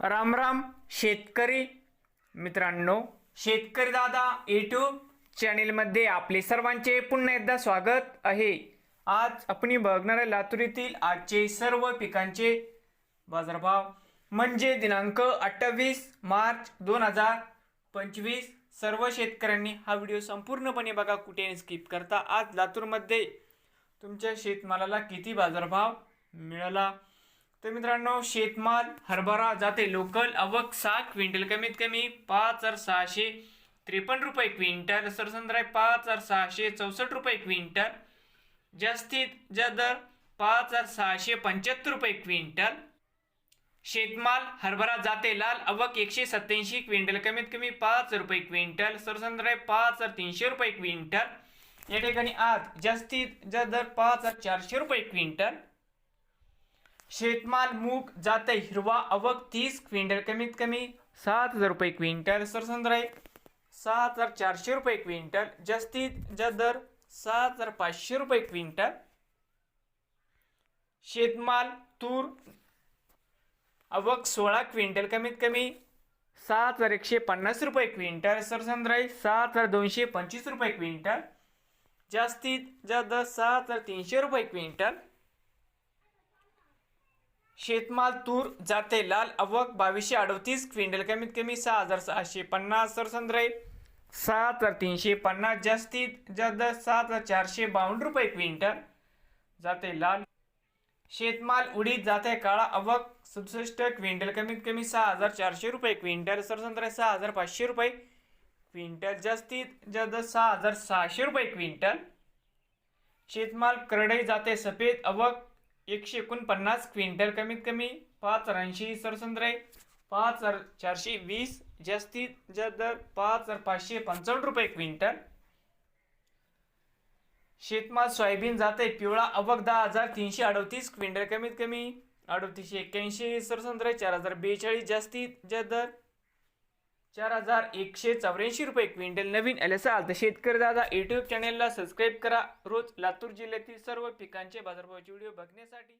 राम राम शेतकरी मित्रांनो शेतकरी दादा यूट्यूब चॅनेलमध्ये आपले सर्वांचे पुन्हा एकदा स्वागत आहे. आज आपण बघणार आहे लातूर येथील आजचे सर्व पिकांचे बाजारभाव. म्हणजे दिनांक अठ्ठावीस मार्च दोन हजार पंचवीस. सर्व शेतकऱ्यांनी हा व्हिडिओ संपूर्णपणे बघा कुठे स्किप करता. आज लातूरमध्ये तुमच्या शेतमालाला किती बाजारभाव मिळाला? तर मित्रांनो शेतमाल हरभरा जाते लोकल आवक सहा क्विंटल कमीत कमी पाच हजार सहाशे त्रेपन्न रुपये क्विंटल सरसंद्राय पाच हजार सहाशे चौसष्ट रुपये क्विंटल जास्तीत जर दर पाच हजार सहाशे पंच्याहत्तर रुपये क्विंटल. शेतमाल हरभरा जाते लाल अवक एकशे सत्याऐंशी क्विंटल कमीत कमी पाच रुपये क्विंटल सरसंद्राय पाच हजार तीनशे रुपये क्विंटल. या ठिकाणी आज जास्तीत जर दर पाच हजार चारशे रुपये क्विंटल. शेतमाल मूग जाते हिरवा अवक तीस क्विंटल कमीत कमी सात हजार रुपये क्विंटल सरसंद्राय सात हजार चारशे रुपये क्विंटल जास्तीत जास्त दर सात हजार पाचशे रुपये क्विंटल. शेतमाल तूर अवक सोळा क्विंटल कमीत कमी सात हजार एकशे पन्नास रुपये क्विंटल सरसंद्राई सात हजार दोनशे पंचवीस रुपये क्विंटल. जास्तीत जास्त सात हजार तीनशे रुपये क्विंटल. शेतमाल तूर जाते लाल अवक बावीसशे अडतीस क्विंटल कमीत कमी सहा हजार सहाशे पन्नास सरसंद्रे सात हजार तीनशे पन्नास जास्तीत जास्त सहा सात हजार चारशे बावन्न रुपये क्विंटल. जाते लाल. शेतमाल उडीद जाते काळा अवक सदुसष्ट क्विंटल कमीत कमी सहा हजार चारशे रुपये क्विंटल. सरसंद्रे सहा हजार पाचशे रुपये क्विंटल. जास्तीत जास्त सहा हजार सहाशे रुपये क्विंटल. शेतमाल करडई जाते सफेद अवक एकशे एकोणपन्नास क्विंटल कमीत कमी पाच हजार ऐंशी सरसंद्रे पाच हजार चारशे वीस जास्तीत जास्त दर पाच हजार पाचशे पंचावन्न रुपये क्विंटल. शेतमाल सोयाबीन जाते पिवळा अवक दहा हजार तीनशे अडतीस क्विंटल कमीत कमी अडतीसशे एक्क्याऐंशी सरसंद्रे चार हजार बेचाळीस जास्तीत जास्त दर चार हजार एकशे चौऱ्याऐंशी रुपये क्विंटल नवीन आले असाल तर शेतकरी दादा यूट्यूब चॅनेलला सबस्क्राईब करा. रोज लातूर जिल्ह्यातील सर्व पिकांचे बाजारभावाचे व्हिडिओ बघण्यासाठी